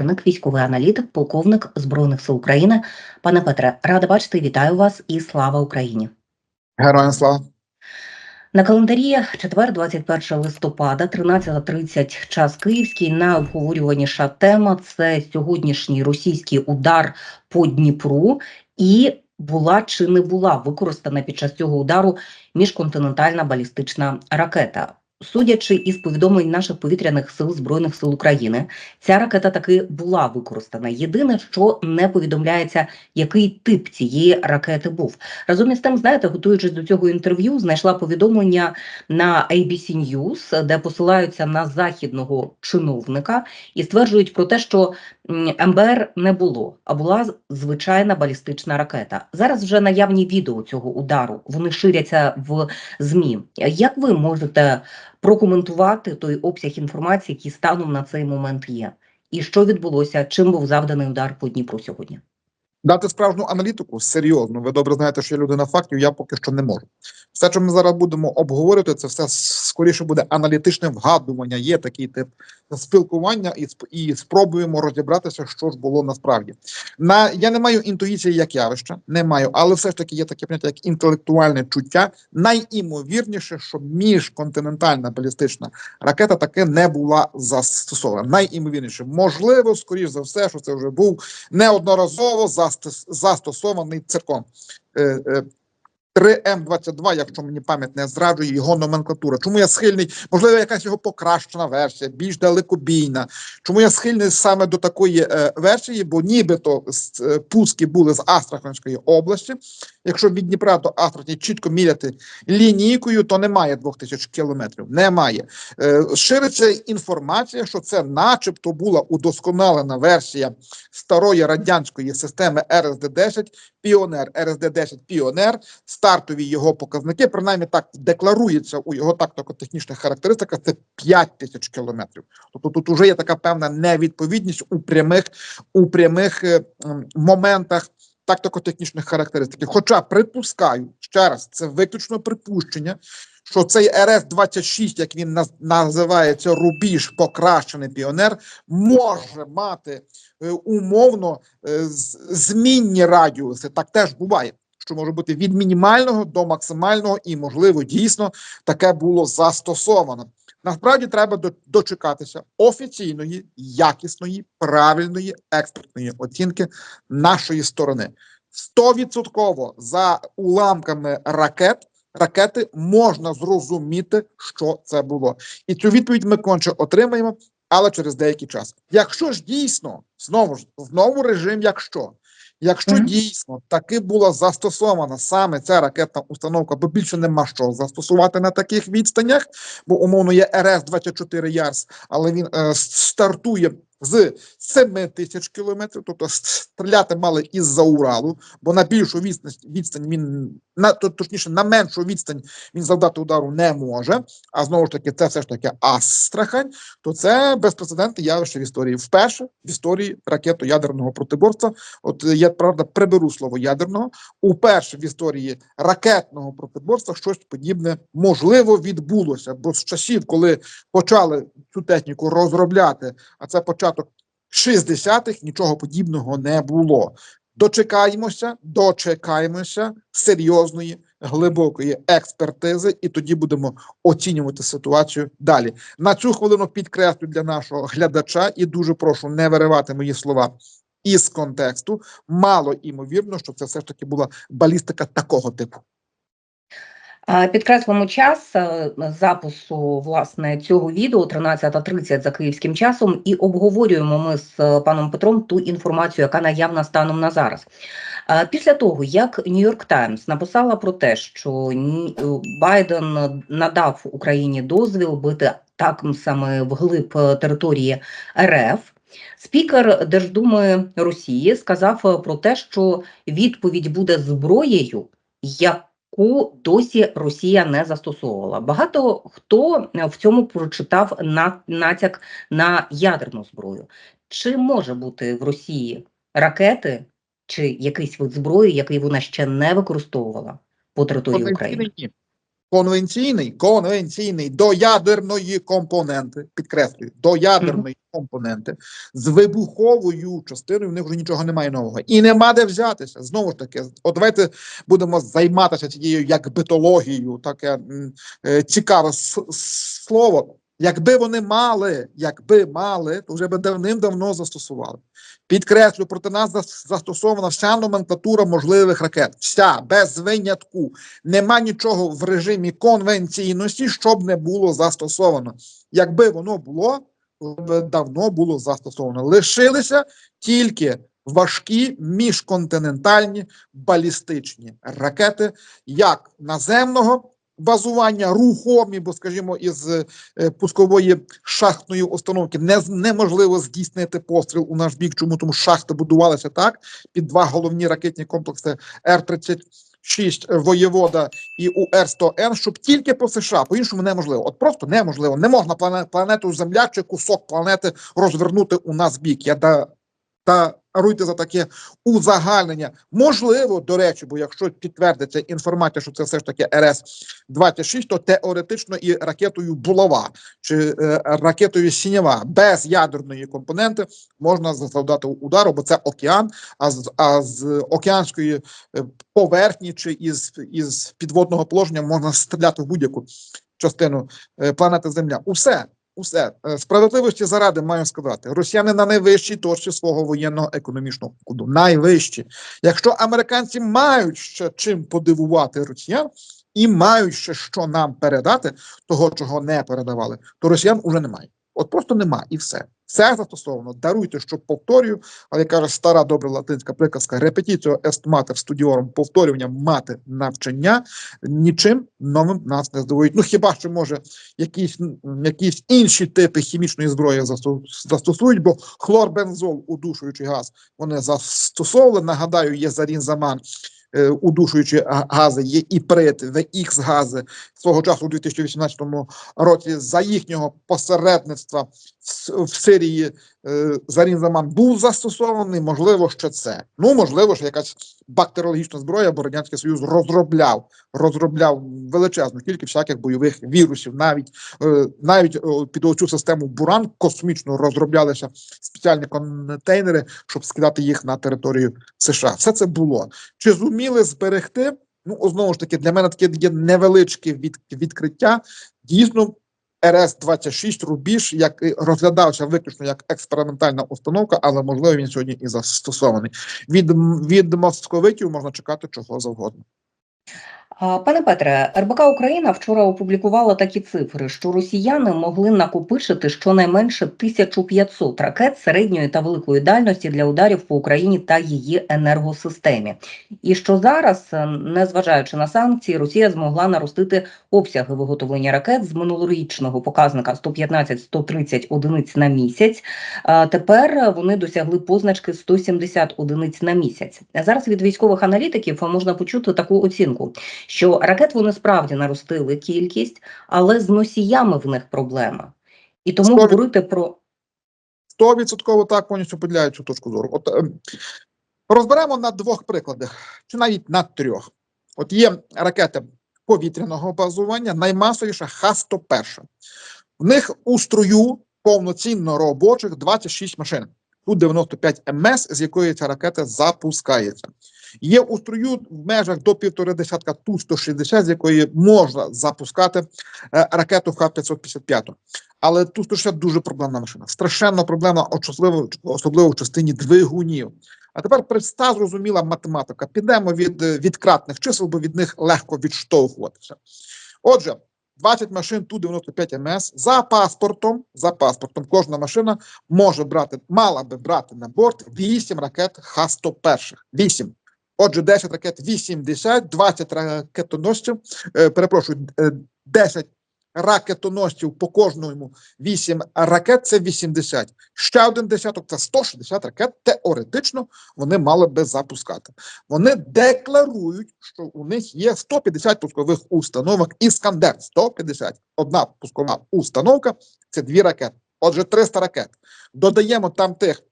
Військовий аналітик, полковник Збройних сил України. Пане Петре, рада бачити, вітаю вас і слава Україні. Героям слава. На календарі четвер, 21 листопада, 13.30 час київський. Найобговорюваніша тема це сьогоднішній російський удар по Дніпру і була чи не була використана під час цього удару міжконтинентальна балістична ракета. Судячи із повідомлень наших повітряних сил збройних сил України, ця ракета таки була використана. Єдине, що не повідомляється, який тип цієї ракети був. Разом із тим, знаєте, готуючись до цього інтерв'ю, знайшла повідомлення на ABC News, де посилаються на західного чиновника і стверджують про те, що МБР не було, а була звичайна балістична ракета. Зараз вже наявні відео цього удару. Вони ширяться в ЗМІ. Як ви можете прокоментувати той обсяг інформації, який станом на цей момент є? І що відбулося? Чим був завданий удар по Дніпру сьогодні? Дати справжню аналітику серйозно. Ви добре знаєте, що я людина фактів, я поки що не можу. Все, що ми зараз будемо обговорювати, це все скоріше буде аналітичне вгадування. Є такий тип спілкування, і і спробуємо розібратися, що ж було насправді. На я не маю інтуїції як явища, не маю, але все ж таки є таке поняття, як інтелектуальне чуття. Найімовірніше, що міжконтинентальна балістична ракета таки не була застосована. Найімовірніше, можливо, скоріш за все, що це вже був неодноразово застос- застосований циркон. Е, е, 3М22, якщо мені пам'ять не зраджує його номенклатура. Чому я схильний? Можливо, якась його покращена версія, більш далекобійна. Чому я схильний саме до такої е, версії? Бо нібито е, пуски були з Астраханської області. Якщо від Дніпра до Астрахані чітко міряти лінійкою, то немає 2000 кілометрів. Немає. Е, шириться інформація, що це, начебто, була удосконалена версія старої радянської системи РСД-10 Піонер, РСД-10 Піонер, стартові його показники, принаймні так декларується у його тактико-технічних характеристиках, це 5 тисяч кілометрів. Тобто тут вже є така певна невідповідність у прямих, у прямих е, моментах тактико-технічних характеристик. Хоча припускаю, ще раз, це виключно припущення, що цей РС-26, як він наз- називається, рубіж покращений піонер, може мати е, умовно е, змінні радіуси. Так теж буває. Що може бути від мінімального до максимального, і можливо дійсно таке було застосовано. Насправді треба дочекатися офіційної, якісної, правильної експертної оцінки нашої сторони. Стовідсотково за уламками ракет ракети можна зрозуміти, що це було, і цю відповідь ми конче отримаємо, але через деякий час. Якщо ж дійсно знову ж знову режим, якщо. Якщо Мгм. дійсно таки була застосована саме ця ракетна установка, бо більше нема що застосувати на таких відстанях, бо умовно є РС-24 Ярс, але він е, стартує з 7 тисяч кілометрів, тобто стріляти мали із-за Уралу, бо на більшу відстань, відстань він на точніше на меншу відстань він завдати удару не може. А знову ж таки, це все ж таки Астрахань, то це безпрецедентне явище в історії. Вперше в історії ракетоядерного протиборства. От я правда приберу слово ядерного. Уперше в історії ракетного протиборства щось подібне можливо відбулося. Бо з часів, коли почали цю техніку розробляти, а це початок 60-х, нічого подібного не було. Дочекаємося, дочекаємося серйозної глибокої експертизи, і тоді будемо оцінювати ситуацію далі. На цю хвилину підкреслю для нашого глядача і дуже прошу не виривати мої слова із контексту. Мало імовірно, що це все ж таки була балістика такого типу. Підкреслимо час е, запису власне цього відео 13.30 за київським часом, і обговорюємо ми з е, паном Петром ту інформацію, яка наявна станом на зараз. Після того, як Нью-Йорк Таймс написала про те, що е, Байден надав Україні дозвіл бити так саме вглиб території РФ. Спікер Держдуми Росії сказав про те, що відповідь буде зброєю, яку досі Росія не застосовувала. Багато хто е, в цьому прочитав на натяк на ядерну зброю. Чи може бути в Росії ракети чи якийсь вид зброї, який вона ще не використовувала по території України? Конвенційний, конвенційний до ядерної компоненти, підкреслюю, до ядерної компоненти з вибуховою частиною в них вже нічого немає нового. І нема де взятися. Знову ж таки, от давайте будемо займатися цією як битологією, таке е, цікаве слово. Якби вони мали, якби мали, то вже би давним-давно застосували. Підкреслю, проти нас застосована вся номенклатура можливих ракет. Вся без винятку. Нема нічого в режимі конвенційності, щоб не було застосовано. Якби воно було, то б давно було застосовано. Лишилися тільки важкі міжконтинентальні балістичні ракети, як наземного базування, рухомі, бо, скажімо, із е, пускової шахтної установки не, неможливо здійснити постріл у наш бік. Чому? Тому шахти будувалися так під два головні ракетні комплекси Р-36 воєвода і УР-100Н, щоб тільки по США, по-іншому неможливо. От просто неможливо. Не можна плане- планету Земля чи кусок планети розвернути у нас бік. Я да, даруйте за таке узагальнення. Можливо, до речі, бо якщо підтвердиться інформація, що це все ж таки РС-26, то теоретично і ракетою Булава чи е, ракетою Сінєва без ядерної компоненти можна завдати удару, бо це океан, а з, а з океанської е, поверхні чи із, із підводного положення можна стріляти в будь-яку частину е, планети Земля. Усе. Усе Е, справедливості заради маю сказати, росіяни на найвищій точці свого воєнного економічного коду. Найвищі. Якщо американці мають ще чим подивувати росіян і мають ще що нам передати, того чого не передавали, то росіян уже немає. От просто нема і все. Все застосовано. Даруйте, що повторюю, але каже стара добра латинська приказка: репетіціо ест матер студіором, повторювання мати навчання нічим новим нас не здивують. Ну хіба що може якісь, якісь інші типи хімічної зброї застосують, бо хлорбензол, удушуючий газ, вони застосовували. Нагадаю, є зарін заман. е, Удушуючі гази, є іприт, ВХ гази свого часу у 2018 році за їхнього посередництва в, Сирії е, Зарін Заман був застосований. Можливо, ще це. Ну можливо, що якась бактеріологічна зброя, бо радянський союз розробляв розробляв величезну кількість всяких бойових вірусів. Навіть е, навіть е, під оцю систему Буран космічно розроблялися спеціальні контейнери, щоб скидати їх на територію США. Все це було. Чи зуміли зберегти? Ну знову ж таки, для мене таке є невеличке від, відкриття. Дійсно, РС-26 рубіж, як розглядався виключно як експериментальна установка, але можливо він сьогодні і застосований. Від, від московитів можна чекати чого завгодно. Пане Петре, РБК Україна вчора опублікувала такі цифри, що росіяни могли накопичити щонайменше 1500 ракет середньої та великої дальності для ударів по Україні та її енергосистемі. І що зараз, е, незважаючи на санкції, Росія змогла наростити обсяги виготовлення ракет з минулорічного показника 115-130 одиниць на місяць. Тепер вони досягли позначки 170 одиниць на місяць. Зараз від військових аналітиків можна почути таку оцінку, що ракет вони справді наростили кількість, але з носіями в них проблема. І тому Сто від- говорити про Стовідсотково так повністю поділяю цю точку зору. От ем, розберемо на двох прикладах, чи навіть на трьох. От є ракети повітряного базування, наймасовіша Х-101. В них у струю повноцінно робочих 26 машин. Тут 95 МС, з якої ця ракета запускається. Є у струю в межах до півтори десятка Ту-160, з якої можна запускати е, ракету Х-555. Але Ту-160 дуже проблемна машина. Страшенно проблемна, особливо, особливо в частині двигунів. А тепер проста зрозуміла математика. Підемо від, е, від кратних чисел, бо від них легко відштовхуватися. Отже, 20 машин Ту-95 МС за паспортом, за паспортом кожна машина може брати, мала би брати на борт 8 ракет Х-101. 8. Отже, 10 ракет 80, 20 ракетоносців, е, перепрошую, е, 10 ракетоносців по кожному 8 ракет це 80. Ще один десяток це 160 ракет. Теоретично вони мали би запускати. Вони декларують, що у них є 150 пускових установок. Іскандер 150. Одна пускова установка це дві ракети. Отже, 300 ракет. Додаємо там тих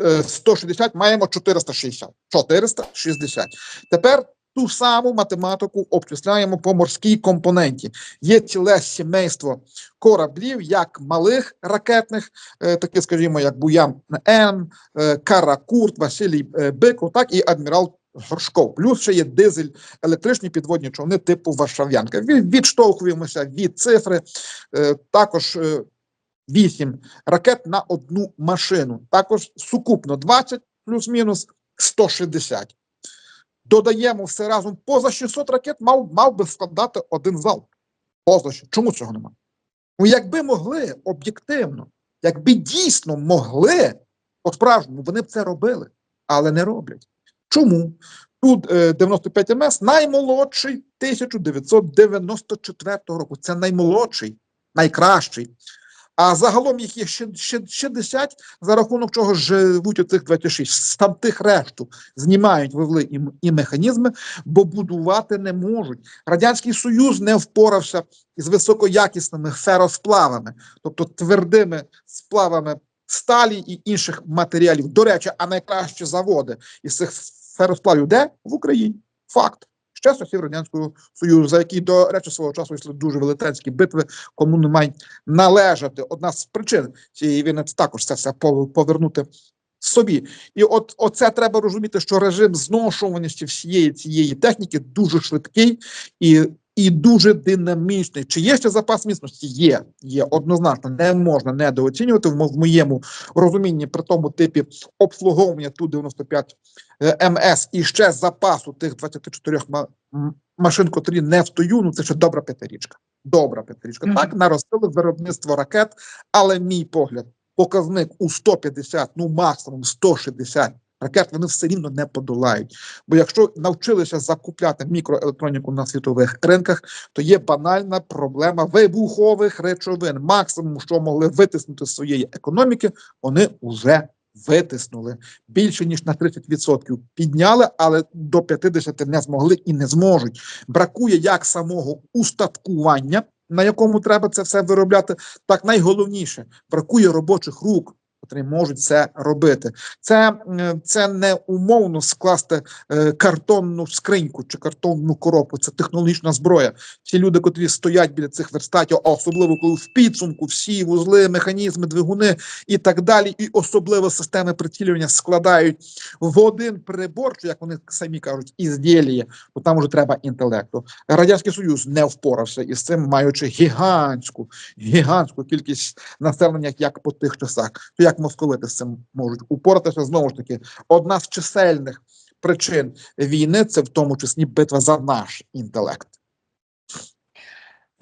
е, 160, маємо 460. 460. Тепер ту саму математику обчисляємо по морській компоненті. Є ціле сімейство кораблів, як малих ракетних, е, такі, скажімо, як Буян М, е, Каракурт, Василій е, Биков, так і адмірал Горшков. Плюс ще є дизель електричні підводні човни типу Варшав'янка. Відштовхуємося від цифри. Також 8 ракет на одну машину. Також сукупно 20 плюс-мінус 160. Додаємо все разом поза 600 ракет, мав, мав би складати один зал. Поза що- Чому цього немає? Ну, якби могли об'єктивно, якби дійсно могли, по-справжньому, вони б це робили, але не роблять. Чому? Тут е, 95 МС наймолодший 1994 року. Це наймолодший, найкращий. А загалом їх є ще, ще, ще 10, за рахунок чого живуть оцих 26. З там тих решту знімають вивли і, і механізми, бо будувати не можуть. Радянський Союз не впорався із високоякісними феросплавами, тобто твердими сплавами сталі і інших матеріалів. До речі, а найкращі заводи із цих феросплавів де? В Україні. Факт. Ще часів Радянського Союзу, за який, до речі, свого часу йшли дуже велетенські битви, кому не мають належати. Одна з причин цієї війни це також це все пов- повернути собі. І от оце треба розуміти, що режим зношуваності всієї цієї техніки дуже швидкий і, і дуже динамічний. Чи є ще запас міцності? Є, є однозначно, не можна недооцінювати в моєму розумінні при тому типі обслуговування ту 95 е, МС і ще запасу тих 24 ма- машин, котрі не встою, ну це ще добра п'ятирічка. Добра п'ятирічка. Мгм. Так наростили виробництво ракет, але мій погляд, показник у 150, ну максимум 160 ракет, вони все рівно не подолають. Бо якщо навчилися закупляти мікроелектроніку на світових ринках, то є банальна проблема вибухових речовин. Максимум, що могли витиснути з своєї економіки, вони вже витиснули більше ніж на 30% підняли, але до 50% не змогли і не зможуть. Бракує як самого устаткування, на якому треба це все виробляти, так найголовніше бракує робочих рук. Котрі можуть це робити, це, це не умовно скласти е, картонну скриньку чи картонну коробку. Це технологічна зброя. Ці люди, котрі стоять біля цих верстатів, особливо коли в підсумку всі вузли, механізми, двигуни і так далі, і особливо системи прицілювання складають в один прибор, як вони самі кажуть, ізділіє, бо там вже треба інтелекту. Радянський Союз не впорався із цим, маючи гігантську, гігантську кількість населення, як по тих часах. То як московити з цим можуть упоратися? Знову ж таки, одна з чисельних причин війни це в тому числі битва за наш інтелект.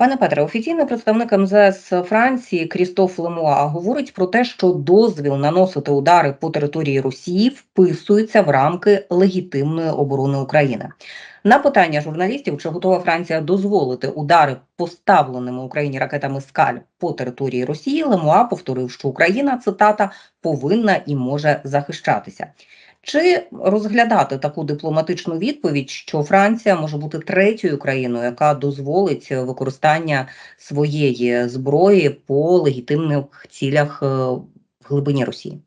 Пане Петре, офіційний представник МЗС Франції Крістоф Лемуа говорить про те, що дозвіл наносити удари по території Росії вписується в рамки легітимної оборони України. На питання журналістів, чи готова Франція дозволити удари поставленими Україні ракетами Скаль по території Росії, Лемуа повторив, що Україна цитата повинна і може захищатися. Чи розглядати таку дипломатичну відповідь, що Франція може бути третьою країною, яка дозволить використання своєї зброї по легітимних цілях е, в глибині Росії?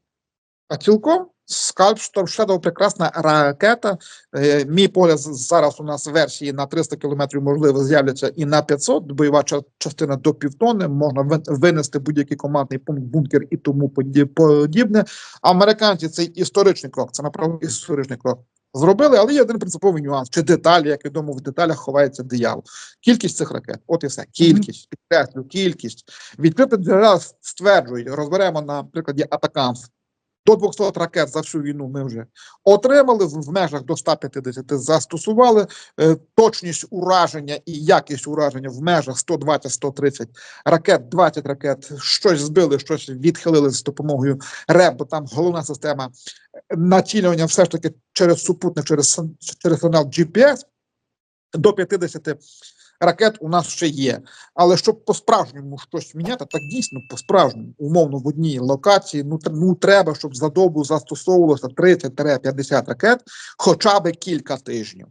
А цілком Скальп Storm Shadow прекрасна ракета. Е, мій погляд зараз у нас версії на 300 кілометрів можливо з'являться і на 500. Бойова частина до півтони. Можна винести будь-який командний пункт, бункер і тому подібне. Американці цей історичний крок. Це направду історичний крок. Зробили, але є один принциповий нюанс чи деталі, як відомо, в деталях ховається диявол. Кількість цих ракет, от і все. Кількість, підкреслю, кількість. Відкрите джерела стверджують, розберемо на прикладі Атакамс. До 200 ракет за всю війну ми вже отримали в межах до 150 застосували е, точність ураження і якість ураження в межах 120-130 ракет, 20 ракет, щось збили, щось відхилили з допомогою РЕБ, бо там головна система е, націлювання все ж таки через супутник, через через канал GPS. До 50 ракет у нас ще є. Але щоб по-справжньому щось міняти, так дійсно по-справжньому, умовно в одній локації, ну, ну треба, щоб за добу застосовувалося 30-50 ракет хоча б кілька тижнів.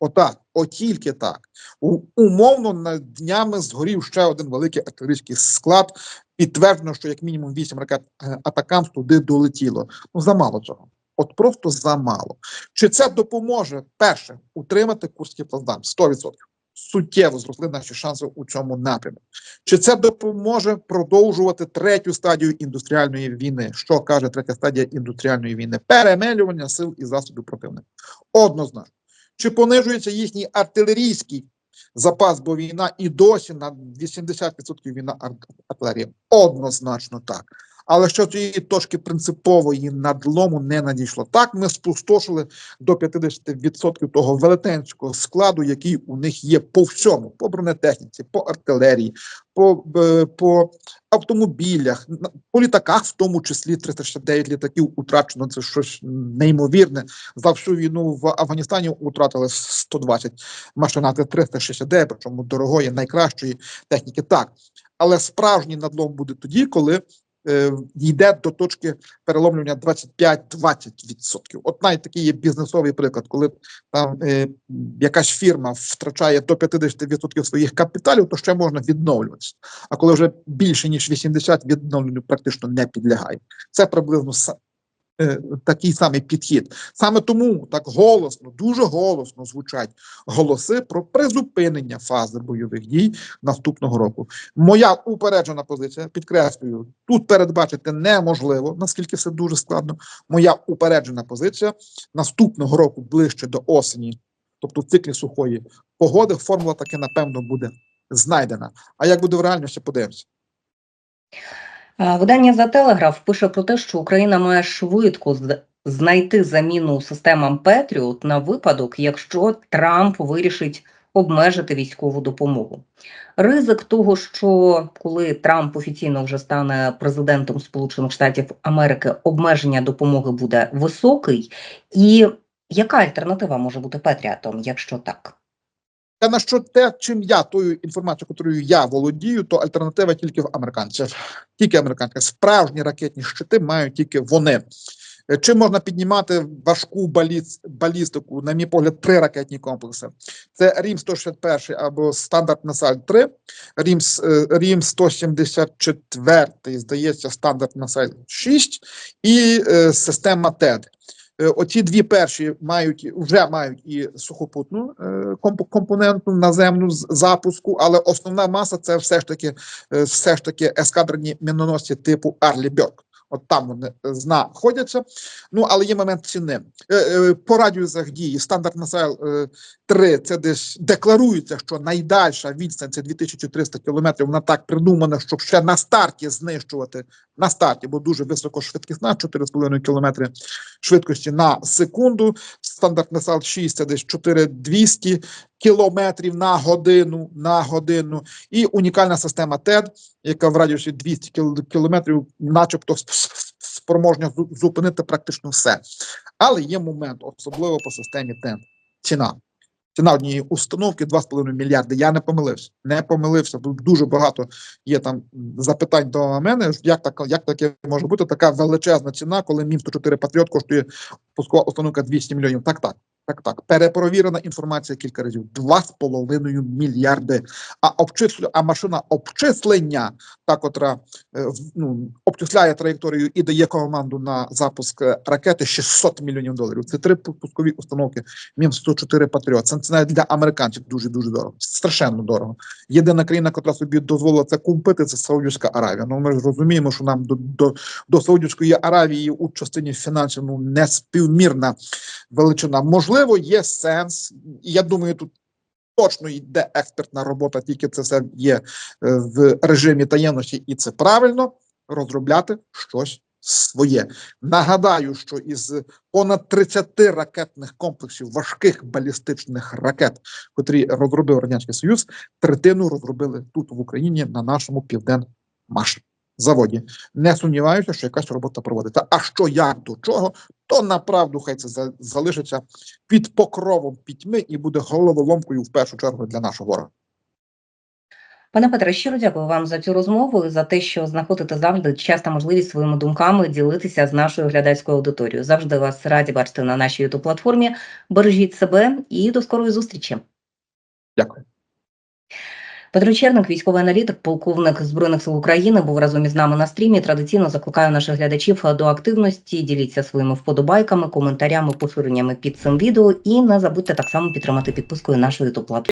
Отак, от тільки так. У, умовно на днями згорів ще один великий артилерійський склад. Підтверджено, що як мінімум 8 ракет е, атакам туди долетіло. Ну замало цього. От просто замало. Чи це допоможе перше утримати курський плацдарм? 100%. Суттєво зросли наші шанси у цьому напрямку. Чи це допоможе продовжувати третю стадію індустріальної війни? Що каже третя стадія індустріальної війни? Перемелювання сил і засобів противника. Однозначно. Чи понижується їхній артилерійський запас, бо війна і досі на 80% війна ар- артилерії? Однозначно так. Але що цієї точки принципової надлому не надійшло. Так ми спустошили до 50% того велетенського складу, який у них є по всьому: по бронетехніці, по артилерії, по, е, по автомобілях, по літаках, в тому числі 369 літаків утрачено. Це щось неймовірне. За всю війну в Афганістані утратили 120 машин Т-369, причому дорогої, найкращої техніки. Так, але справжній надлом буде тоді, коли йде до точки переломлювання 25-20%. От навіть такий є бізнесовий приклад, коли там е, якась фірма втрачає до 50% своїх капіталів, то ще можна відновлюватися. А коли вже більше ніж 80, відновленню практично не підлягає. Це приблизно е, такий самий підхід. Саме тому так голосно, дуже голосно звучать голоси про призупинення фази бойових дій наступного року. Моя упереджена позиція, підкреслюю, тут передбачити неможливо, наскільки все дуже складно. Моя упереджена позиція наступного року ближче до осені, тобто в циклі сухої погоди, формула таки напевно буде знайдена. А як буде в реальності, подивимося. А, Видання за Телеграф пише про те, що Україна має швидко знайти заміну системам Петріот на випадок, якщо Трамп вирішить обмежити військову допомогу. Ризик того, що коли Трамп офіційно вже стане президентом Сполучених Штатів Америки, обмеження допомоги буде високий. І яка альтернатива може бути Петріатом, якщо так? На що те, чим я тою інформацією, якою я володію, то альтернатива тільки в американців. Тільки американців. Справжні ракетні щити мають тільки вони. Е, Чим можна піднімати важку баліс, балістику, на мій погляд, три ракетні комплекси. Це Рім 161 або стандарт Насаль 3, Рім, е, Рім 174, здається, стандарт Насаль 6 і е, система ТЕД. Е, Оці дві перші мають вже мають і сухопутну е, компонентну наземну запуску, але основна маса це все ж таки е, все ж таки ескадрені міноносці типу Арлі Бьорк. От там вони е, знаходяться. Ну але є момент ціни. Е, е, По радіусах дії стандарт Насайл 3 це десь декларується, що найдальша відстань це 2300 кілометрів. Вона так придумана, щоб ще на старті знищувати на старті, бо дуже високошвидкісна 4,5 кілометри швидкості на секунду. Стандарт Насал 6 це десь 4200 кілометрів на годину на годину. І унікальна система ТЕД, яка в радіусі 200 кілометрів, начебто сп- сп- спроможна зупинити практично все. Але є момент, особливо по системі ТЕД. Ціна. Ціна однієї установки 2,5 мільярди. Я не помилився. Не помилився. Дуже багато є там запитань до мене. Як так, як таке може бути така величезна ціна, коли Мін 104 Патріот коштує пускова установка 200 мільйонів. Так, так. Так, так, перепровірена інформація кілька разів. 2,5 мільярди. А обчислю, а машина обчислення, та котра е, ну, обчисляє траєкторію і дає команду на запуск е, ракети 600 мільйонів доларів. Це три пу- пускові установки Мін 104 Патріот. Це, навіть для американців дуже дуже дорого. Страшенно дорого. Єдина країна, яка собі дозволила це купити, це Саудівська Аравія. Ну ми ж розуміємо, що нам до, до, до Саудівської Аравії у частині фінансів ну не співмірна величина. Можливо, є сенс, і я думаю, тут. Точно йде експертна робота, тільки це все є е, в режимі таємності, і це правильно розробляти щось своє. Нагадаю, що із понад 30 ракетних комплексів важких балістичних ракет, котрі розробив радянський Союз, третину розробили тут в Україні на нашому південмаш заводі. Не сумніваюся, що якась робота проводиться. А що як до чого, то направду хай це залишиться під покровом пітьми і буде головоломкою в першу чергу для нашого ворога. Пане Петре, щиро дякую вам за цю розмову і за те, що знаходите завжди час та можливість своїми думками ділитися з нашою глядацькою аудиторією. Завжди вас раді бачити на нашій youtube платформі. Бережіть себе і до скорої зустрічі. Дякую. Петро Черник, військовий аналітик, полковник збройних сил України, був разом із нами на стрімі. Традиційно закликаю наших глядачів до активності. Діліться своїми вподобайками, коментарями, поширеннями під цим відео. І не забудьте так само підтримати підпискою нашої платформу.